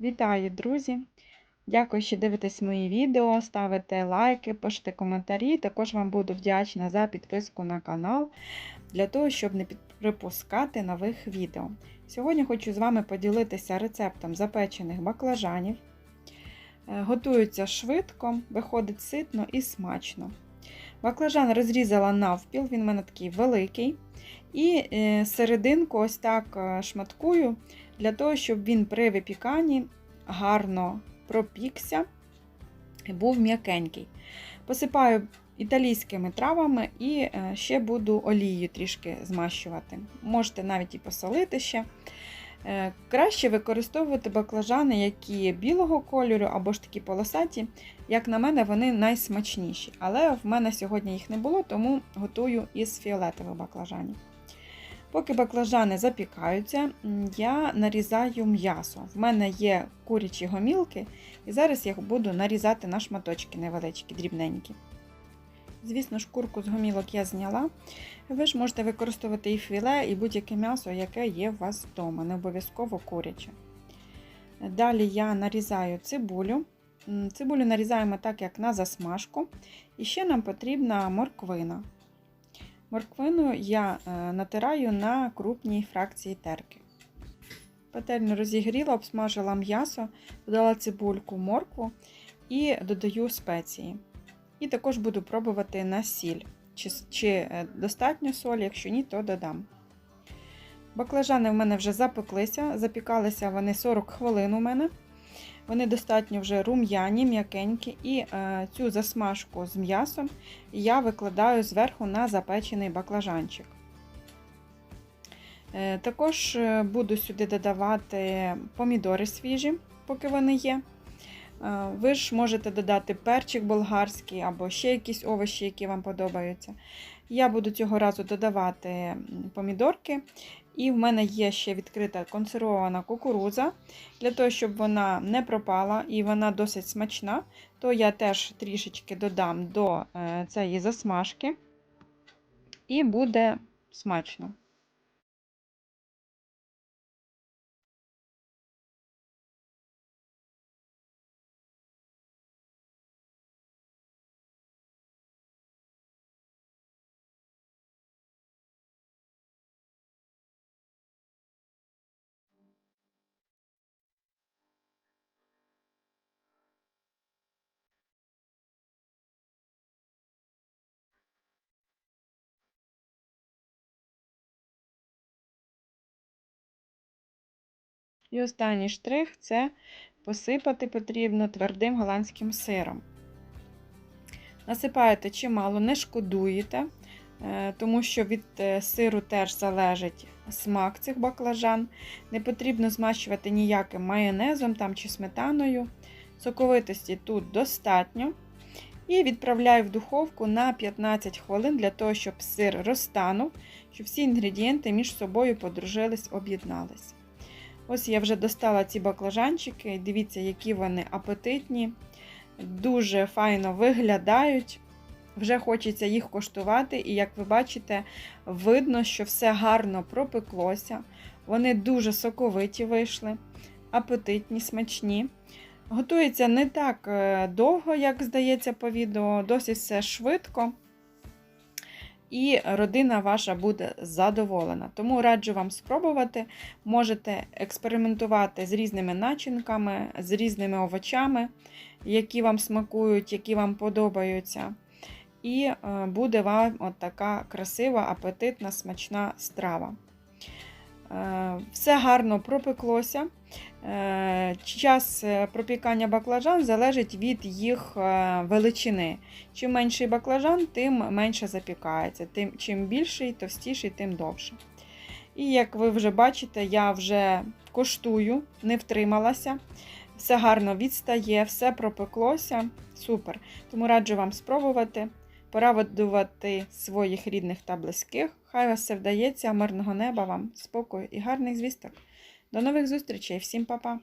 Вітаю, друзі! Дякую, що дивитесь мої відео, ставите лайки, пишете коментарі. Також вам буду вдячна за підписку на канал, для того, щоб не припускати нових відео. Сьогодні хочу з вами поділитися рецептом запечених баклажанів. Е, Готуються швидко, виходить ситно і смачно. Баклажан розрізала навпіл, він в мене такий великий. І е, серединку ось так е, шматкую, для того, щоб він при випіканні гарно пропікся і був м'якенький. Посипаю італійськими травами і е, ще буду олією трішки змащувати. Можете навіть і посолити ще. Е, Краще використовувати баклажани, які білого кольору або ж такі полосаті. Як на мене, вони найсмачніші. Але в мене сьогодні їх не було, тому готую із фіолетових баклажанів. Поки баклажани запікаються, я нарізаю м'ясо. В мене є курячі гомілки, і зараз я буду нарізати на шматочки невеличкі, дрібненькі. Звісно, шкурку з гомілок я зняла. Ви ж можете використовувати і філе, і будь-яке м'ясо, яке є у вас вдома, не обов'язково куряче. Далі я нарізаю цибулю. Цибулю нарізаємо так, як на засмажку. І ще нам потрібна морквина. Морквину я натираю на крупній фракції терки. Пательню розігріла, обсмажила м'ясо, додала цибульку, моркву і додаю спеції. І також буду пробувати на сіль. Чи, чи достатньо солі, якщо ні, то додам. Баклажани в мене вже запеклися, запікалися вони 40 хвилин у мене. Вони достатньо вже рум'яні, м'якенькі, і е, цю засмажку з м'ясом я викладаю зверху на запечений баклажанчик. Е, також буду сюди додавати помідори свіжі, поки вони є. Е, ви ж можете додати перчик болгарський або ще якісь овочі, які вам подобаються. Я буду цього разу додавати помідорки. І в мене є ще відкрита консервована кукурудза. Для того, щоб вона не пропала і вона досить смачна, то я теж трішечки додам до цієї засмажки, і буде смачно. І останній штрих це посипати потрібно твердим голландським сиром. Насипаєте чимало, не шкодуєте, е, тому що від е, сиру теж залежить смак цих баклажан. Не потрібно змащувати ніяким майонезом там, чи сметаною. Соковитості тут достатньо. І відправляю в духовку на 15 хвилин для того, щоб сир розтанув, щоб всі інгредієнти між собою подружились, об'єднались. Ось я вже достала ці баклажанчики, дивіться, які вони апетитні, дуже файно виглядають. Вже хочеться їх коштувати, і, як ви бачите, видно, що все гарно пропеклося. Вони дуже соковиті вийшли, апетитні, смачні. Готується не так е, довго, як здається по відео, досить все швидко і родина ваша буде задоволена. Тому раджу вам спробувати. Можете експериментувати з різними начинками, з різними овочами, які вам смакують, які вам подобаються. І е, буде вам от така красива, апетитна, смачна страва. Е, все гарно пропеклося. Е, час е, пропікання баклажан залежить від їх величини. Чим менший баклажан, тим менше запікається. Тим, Чим більший, товстіший, тим довше. І як ви вже бачите, я вже коштую, не втрималася. Все гарно відстає, все пропеклося. Супер. Тому раджу вам спробувати порадувати своїх рідних та близьких. Хай вас все вдається, мирного неба вам, спокою і гарних звісток. До нових зустрічей, всім па-па!